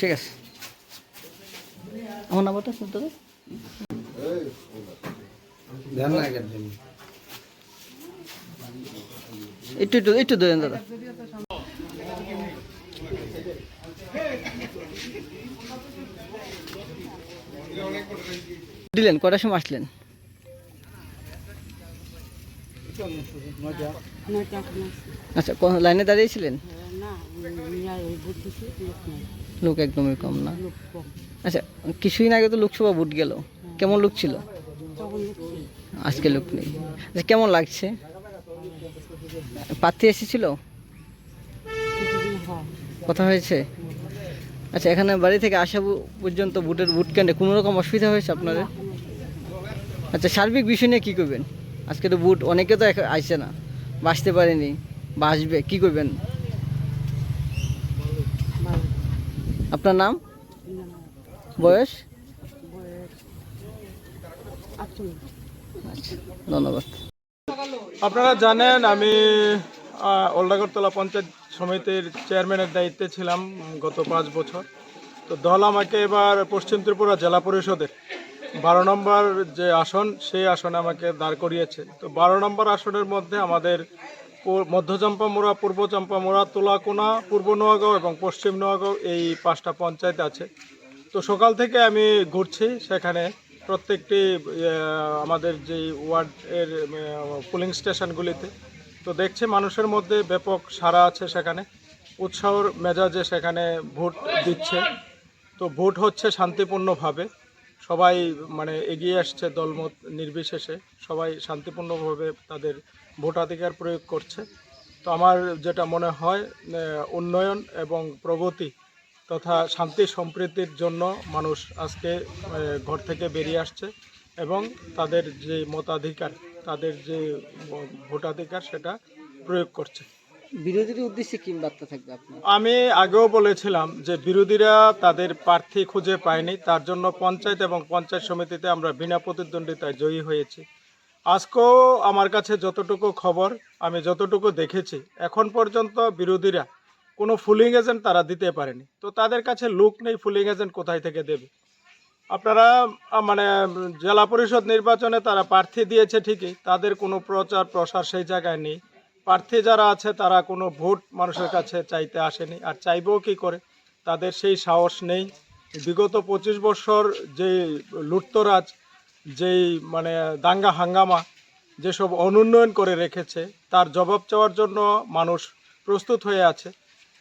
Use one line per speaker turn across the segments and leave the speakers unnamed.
ঠিক আছে। আমার নাম্বারটা শুনতে হবে। একটু একটু একটু দেবেন দাদা। দিলেন কটার সময় আসলেন? আচ্ছা লাইনে দাঁড়িয়েছিলেন
লোক
একদমই কম না। আচ্ছা কিছুদিন আগে তো লোকসভা ভোট গেল। কেমন লোক ছিল। আজকে লোক নেই। আচ্ছা কেমন লাগছে? প্রার্থী এসেছিল? কথা হয়েছে? আচ্ছা এখানে বাড়ি থেকে আসা পর্যন্ত বুটের বুট কেন্দ্রে কোনো রকম অসুবিধা হয়েছে আপনাদের? আচ্ছা সার্বিক বিষয় নিয়ে কী করবেন? আজকে তো বুট অনেকে তো আসছে না। বাঁচতে পারেনি, বা আসবে, কী করবেন? আপনার নাম? বয়স? আচ্ছা ধন্যবাদ।
আপনারা জানেন, আমি ওল্ডাগরতলা পঞ্চায়েত সমিতির চেয়ারম্যানের দায়িত্বে ছিলাম গত পাঁচ বছর। তো দল আমাকে এবার পশ্চিম ত্রিপুরা জেলা পরিষদের বারো নম্বর যে আসন, সেই আসনে আমাকে দাঁড় করিয়েছে। তো বারো নম্বর আসনের মধ্যে আমাদের মধ্য চম্পামুড়া, পূর্ব চম্পামুড়া, তোলাকোনা, পূর্ব নোয়াগাঁও এবং পশ্চিম নোয়াগাঁও এই পাঁচটা পঞ্চায়েত আছে। তো সকাল থেকে আমি ঘুরছি সেখানে। প্রত্যেকটি আমাদের যে ওয়ার্ডের পুলিং স্টেশনগুলিতে। তো দেখছি মানুষের মধ্যে ব্যাপক সারা আছে সেখানে। উৎসাহর মেজাজে সেখানে ভোট দিচ্ছে। তো ভোট হচ্ছে শান্তিপূর্ণভাবে। সবাই মানে এগিয়ে আসছে দলমত নির্বিশেষে। সবাই শান্তিপূর্ণভাবে তাদের ভোটাধিকার প্রয়োগ করছে। তো আমার যেটা মনে হয় উন্নয়ন এবং প্রগতি তথা শান্তি সম্প্রীতির জন্য মানুষ আজকে ঘর থেকে বেরিয়ে আসছে এবং তাদের যে মতাধিকার, তাদের যে ভোটাধিকার সেটা প্রয়োগ করছে।
বিরোধীদের উদ্দেশ্যে কি বার্তা থাকবে আপনার?
আমি আগেও বলেছিলাম যে বিরোধীরা তাদের প্রার্থী খুঁজে পায়নি, তার জন্য পঞ্চায়েত এবং পঞ্চায়েত সমিতিতে আমরা বিনা প্রতিদ্বন্দ্বিতায় জয়ী হয়েছি। আজকেও আমার কাছে যতটুকু খবর, আমি যতটুকু দেখেছি, এখন পর্যন্ত বিরোধীরা কোনো ফুলিং এজেন্ট তারা দিতে পারেনি। তো তাদের কাছে লুক নেই, ফুলিং এজেন্ট কোথায় থেকে দেবে? আপনারা মানে জেলা পরিষদ নির্বাচনে তারা প্রার্থী দিয়েছে ঠিকই, তাদের কোনো প্রচার প্রসার সেই জায়গায় নেই। প্রার্থী যারা আছে, তারা কোনো ভোট মানুষের কাছে চাইতে আসেনি। আর চাইবেও কি করে? তাদের সেই সাহস নেই। বিগত পঁচিশ বছর যে লুটতরাজ, যেই মানে দাঙ্গা হাঙ্গামা, যেসব অনুন্নয়ন করে রেখেছে, তার জবাব চাওয়ার জন্য মানুষ প্রস্তুত হয়ে আছে।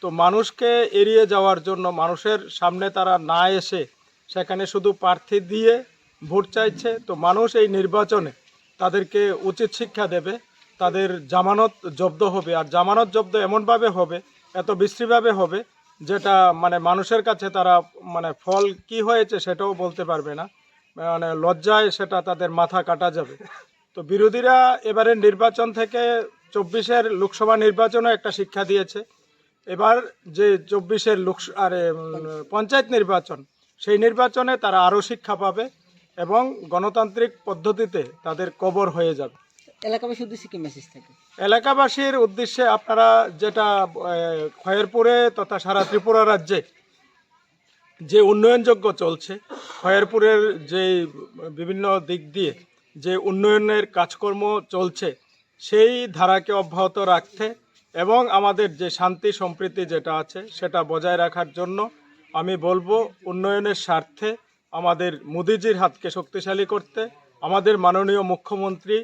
তো মানুষকে এড়িয়ে যাওয়ার জন্য, মানুষের সামনে তারা না এসে সেখানে শুধু প্রার্থী দিয়ে ভোট চাইছে, তো মানুষ এই নির্বাচনে তাদেরকে উচিত শিক্ষা দেবে। তাদের জামানত জব্দ হবে। আর জামানত জব্দ এমনভাবে হবে, এত বিশ্রীভাবে হবে, যেটা মানে মানুষের কাছে তারা মানে ফল কি হয়েছে সেটাও বলতে পারবে না। মানে লজ্জায় সেটা তাদের মাথা কাটা যাবে। তো বিরোধীরা এবারের নির্বাচন থেকে চব্বিশের লোকসভা নির্বাচনও একটা শিক্ষা দিয়েছে। এবার যে চব্বিশের লোক আরে পঞ্চায়েত নির্বাচন, সেই নির্বাচনে তারা আরও শিক্ষা পাবে এবং গণতান্ত্রিক পদ্ধতিতে তাদের কবর হয়ে যাবে।
এলাকাবাসীর উদ্দেশ্যে কি মেসেজ থাকে
এলাকাবাসীর উদ্দেশ্যে আপনারা যেটা খয়েরপুরে তথা সারা ত্রিপুরা রাজ্যে যে উন্নয়নযোগ্য চলছে, খয়েরপুরের যে বিভিন্ন দিক দিয়ে যে উন্নয়নের কাজকর্ম চলছে, সেই ধারাকে অব্যাহত রাখতে এবং আমাদের যে শান্তি সম্প্রীতি যেটা আছে, সেটা বজায় রাখার জন্য আমি বলব, উন্নয়নের স্বার্থে আমাদের মোদিজির হাতকে শক্তিশালী করতে, আমাদের মাননীয় মুখ্যমন্ত্রী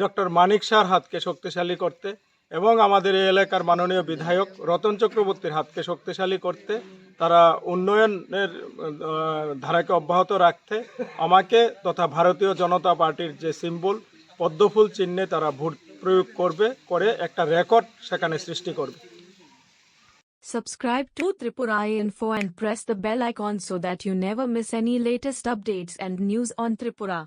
ডক্টর মানিক শাহর হাতকে শক্তিশালী করতে এবং আমাদের এই এলাকার মাননীয় বিধায়ক রতন চক্রবর্তীর হাতকে শক্তিশালী করতে, তারা উন্নয়নের ধারাকে অব্যাহত রাখতে, আমাকে তথা ভারতীয় জনতা পার্টির যে সিম্বল, পদ্মফুল চিহ্নে তারা ভোট প্রয়োগ করবে, করে একটা রেকর্ড সেখানে সৃষ্টি করবে
Subscribe to Tripura Info and press the bell icon so that you never miss any latest updates and news on Tripura.